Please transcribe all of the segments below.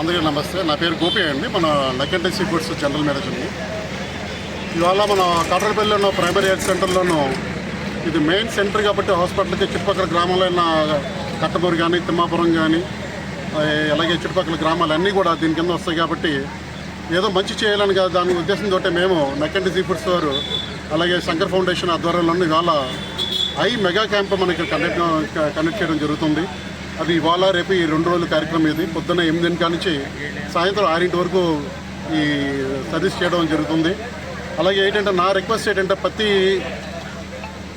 అందరికీ నమస్తే. నా పేరు గోపి అండి. మన లకెంటే సీ జనరల్ మేనేజర్ని ఇవాళ మన కాటరపల్లిలో ప్రైమరీ హెల్త్ సెంటర్లోనూ ఇది మెయిన్ సెంటర్ కాబట్టి హాస్పిటల్కి చుట్టుపక్కల గ్రామాల్లో ఉన్న కట్టమూరు కానీ తిమ్మాపురం కానీ అలాగే చుట్టుపక్కల గ్రామాలు అన్నీ కూడా దీని కింద వస్తాయి కాబట్టి ఏదో మంచి చేయాలని కాదు. దాని ఉద్దేశంతో మేము నక్కంటి సీ ఫుడ్స్ వారు అలాగే శంకర్ ఫౌండేషన్ ఆధ్వర్యంలో ఇవాళ ఐ మెగా క్యాంప్ మనకి కండక్ట్ కండక్ట్ చేయడం జరుగుతుంది. అది ఇవాళ రేపు ఈ రెండు రోజుల కార్యక్రమం ఇది. పొద్దున్న ఎనిమిదింటి కానించి సాయంత్రం ఆరింటి వరకు ఈ సర్వీస్ చేయడం జరుగుతుంది. అలాగే ఏంటంటే నా రిక్వెస్ట్ ఏంటంటే ప్రతి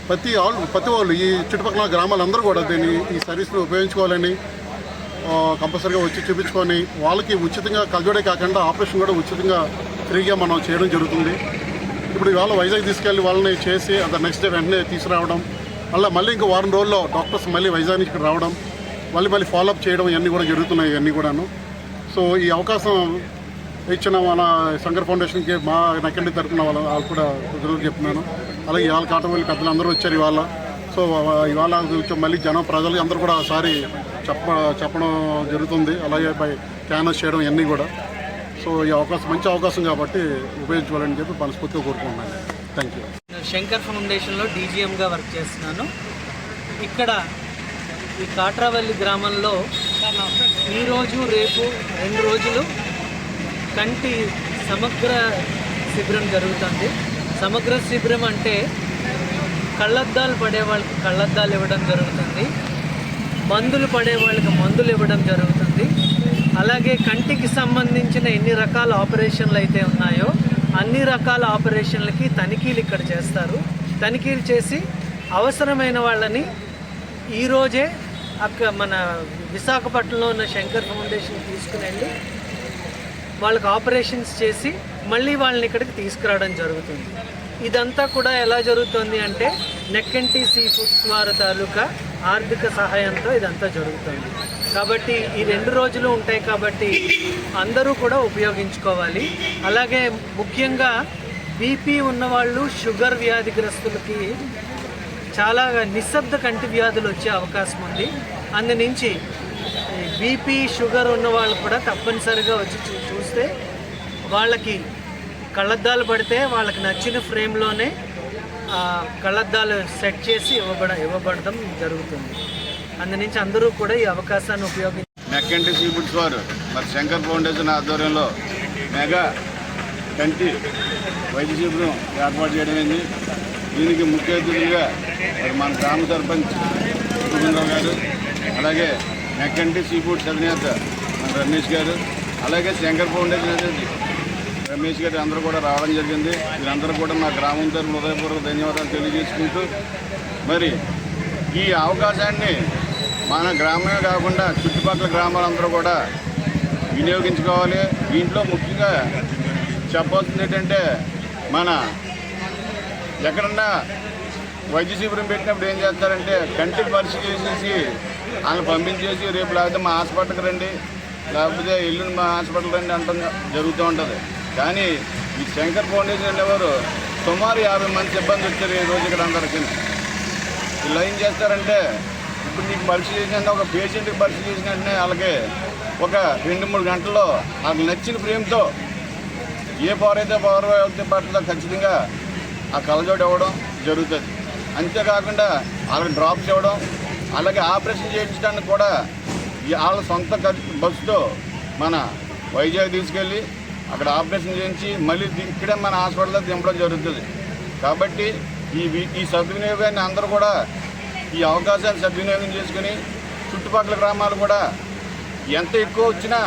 ప్రతి ఆల్ ప్రతి వాళ్ళు ఈ చుట్టుపక్కల గ్రామాలందరూ కూడా దీన్ని ఈ సర్వీస్ని ఉపయోగించుకోవాలని కంపల్సరీగా వచ్చి చూపించుకొని వాళ్ళకి ఉచితంగా కలజోడే కాకుండా ఆపరేషన్ కూడా ఉచితంగా ఫ్రీగా మనం చేయడం జరుగుతుంది. ఇప్పుడు ఇవాళ వైజాగ్ తీసుకెళ్ళి వాళ్ళని చేసి అది నెక్స్ట్ డే వెంటనే తీసుకురావడం అలా మళ్ళీ ఇంకో వారం రోజుల్లో డాక్టర్స్ మళ్ళీ వైజాగ్ నుంచి ఇక్కడ రావడం మళ్ళీ మళ్ళీ ఫాలోఅప్ చేయడం ఇవన్నీ కూడా జరుగుతున్నాయి ఇవన్నీ కూడాను. సో ఈ అవకాశం ఇచ్చిన మన శంకర్ ఫౌండేషన్కి మా నక్కండి తరపున వాళ్ళ వాళ్ళు కూడా కుదురు చెప్తున్నాను. అలాగే ఇవాళ కాటవల్లి పెద్దలు అందరూ వచ్చారు ఇవాళ. సో ఇవాళ మళ్ళీ జనం ప్రజలు అందరూ కూడా ఒకసారి చెప్ప చెప్పడం జరుగుతుంది. అలాగే బై క్యానస్ చేయడం ఇవన్నీ కూడా. సో ఈ అవకాశం మంచి అవకాశం కాబట్టి ఉపయోగించుకోవాలని చెప్పి మనస్ఫూర్తిగా కోరుకుంటున్నాను. థ్యాంక్ యూ శంకర్ ఫౌండేషన్లో డీజీఎంగా వర్క్ చేస్తున్నాను. ఇక్కడ ఈ కాట్రావల్లి గ్రామంలో ఈరోజు రేపు రెండు రోజులు కంటి సమగ్ర శిబిరం జరుగుతుంది. సమగ్ర శిబిరం అంటే కళ్ళద్దాలు పడే వాళ్ళకి కళ్ళద్దాలు ఇవ్వడం జరుగుతుంది. మందులు పడే వాళ్ళకి మందులు ఇవ్వడం జరుగుతుంది. అలాగే కంటికి సంబంధించిన ఎన్ని రకాల ఆపరేషన్లు అయితే ఉన్నాయో అన్ని రకాల ఆపరేషన్లకి తనిఖీలు ఇక్కడ చేస్తారు. తనిఖీలు చేసి అవసరమైన వాళ్ళని ఈరోజే అక్క మన విశాఖపట్నంలో ఉన్న శంకర్ ఫౌండేషన్ తీసుకుని వెళ్ళి వాళ్ళకి ఆపరేషన్స్ చేసి మళ్ళీ వాళ్ళని ఇక్కడికి తీసుకురావడం జరుగుతుంది. ఇదంతా కూడా ఎలా జరుగుతుంది అంటే నెక్కంటి సీ ఫుడ్స్ వారి తాలూకా ఆర్థిక సహాయంతో ఇదంతా జరుగుతుంది. కాబట్టి ఈ రెండు రోజులు ఉంటాయి కాబట్టి అందరూ కూడా ఉపయోగించుకోవాలి. అలాగే ముఖ్యంగా బీపీ ఉన్నవాళ్ళు షుగర్ వ్యాధిగ్రస్తులకి చాలా నిశ్శబ్ద కంటి వ్యాధులు వచ్చే అవకాశం ఉంది. అందు నుంచి బీపీ షుగర్ ఉన్న వాళ్ళు కూడా తప్పనిసరిగా వచ్చి చూ- చూస్తే వాళ్ళకి కళ్ళద్దాలు పడితే వాళ్ళకి నచ్చిన ఫ్రేమ్లోనే కళ్ళద్దాలు సెట్ చేసి ఇవ్వబడ ఇవ్వబడడం జరుగుతుంది. అందు నుంచి అందరూ కూడా ఈ అవకాశాన్ని ఉపయోగించి మెక్కంటి సీ వారు మరి శంకర్ ఫౌండేషన్ ఆధ్వర్యంలో మెగా కంటి వైద్య శిబిరం ఏర్పాటు చేయడం దీనికి ముఖ్య అతిథులుగా మరి మన గ్రామ సర్పంచ్ సురేంద్రరావు గారు అలాగే నెక్కంటి సీఫుడ్ అధినేత మన రమేష్ గారు అలాగే శంకర్ ఫౌండేషన్ అధినేత రమేష్ గారు అందరూ కూడా రావడం జరిగింది. వీరందరూ కూడా మా గ్రామం తరఫున హృదయపూర్వక ధన్యవాదాలు తెలియజేసుకుంటూ మరి ఈ అవకాశాన్ని మన గ్రామమే కాకుండా చుట్టుపక్కల గ్రామాలందరూ కూడా వినియోగించుకోవాలి. దీంట్లో ముఖ్యంగా చెప్పాల్సింది ఏంటంటే మన ఎక్కడన్నా వైద్య శిబిరం పెట్టినప్పుడు ఏం చేస్తారంటే కంటికి పరీక్ష చేసేసి వాళ్ళని పంపించేసి రేపు లేకపోతే మా హాస్పిటల్కి రండి లేకపోతే ఎల్లుండి మా హాస్పిటల్ రండి అంటాం జరుగుతూ ఉంటుంది. కానీ ఈ శంకర్ ఫౌండేషన్ అనేవారు సుమారు యాభై మంది సిబ్బంది వచ్చారు ఈ ఇక్కడ అందరికీ. ఇలా ఏం చేస్తారంటే ఇప్పుడు నీకు పరీక్ష చేసిన ఒక పేషెంట్కి పరీక్ష చేసిన వెంటనే వాళ్ళకి ఒక రెండు మూడు గంటల్లో వాళ్ళకి నచ్చిన ఫ్రేమ్తో ఏ పవర్ అయితే పవర్ అయితే పట్ల ఖచ్చితంగా ఆ కలజోడు ఇవ్వడం జరుగుతుంది. అంతేకాకుండా వాళ్ళకి డ్రాప్స్ ఇవ్వడం అలాగే ఆపరేషన్ చేయించడానికి కూడా ఈ వాళ్ళ సొంత ఖర్చు బస్సుతో మన వైజాగ్ తీసుకెళ్ళి అక్కడ ఆపరేషన్ చేయించి మళ్ళీ ఇక్కడే మన హాస్పిటల్లో దింపడం జరుగుతుంది. కాబట్టి ఈ ఈ సద్వినియోగాన్ని అందరూ కూడా ఈ అవకాశాన్ని సద్వినియోగం చేసుకుని చుట్టుపక్కల గ్రామాలు కూడా ఎంత ఎక్కువ వచ్చినా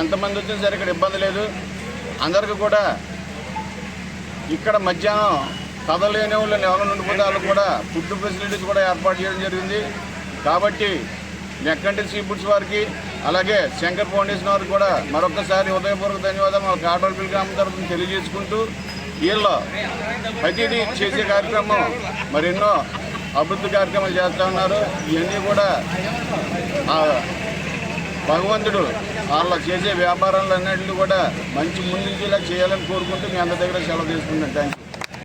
ఎంతమంది వచ్చినా సరే ఇక్కడ ఇబ్బంది లేదు. అందరికీ కూడా ఇక్కడ మధ్యాహ్నం కదలేని వాళ్ళు ఎవరైనా ఉండిపోతే వాళ్ళకి కూడా ఫుడ్ ఫెసిలిటీస్ కూడా ఏర్పాటు చేయడం జరిగింది. కాబట్టి నెక్కంటి సీ ఫుడ్స్ వారికి అలాగే శంకర్ ఫౌండేషన్ వారికి కూడా మరొకసారి ఉదయపూర్వక ధన్యవాదాలు. మా కాటోల్పిల్ గ్రామం తరఫున తెలియజేసుకుంటూ వీళ్ళ ప్రతిదీ చేసే కార్యక్రమం మరెన్నో అభివృద్ధి కార్యక్రమాలు చేస్తూ ఉన్నారు. ఇవన్నీ కూడా భగవంతుడు వాళ్ళ చేసే వ్యాపారాలన్నింటినీ కూడా మంచి ముందుకు చేయాలని కోరుకుంటూ మీ అందరి దగ్గర సెలవు తీసుకుంటాను థ్యాంక్ యూ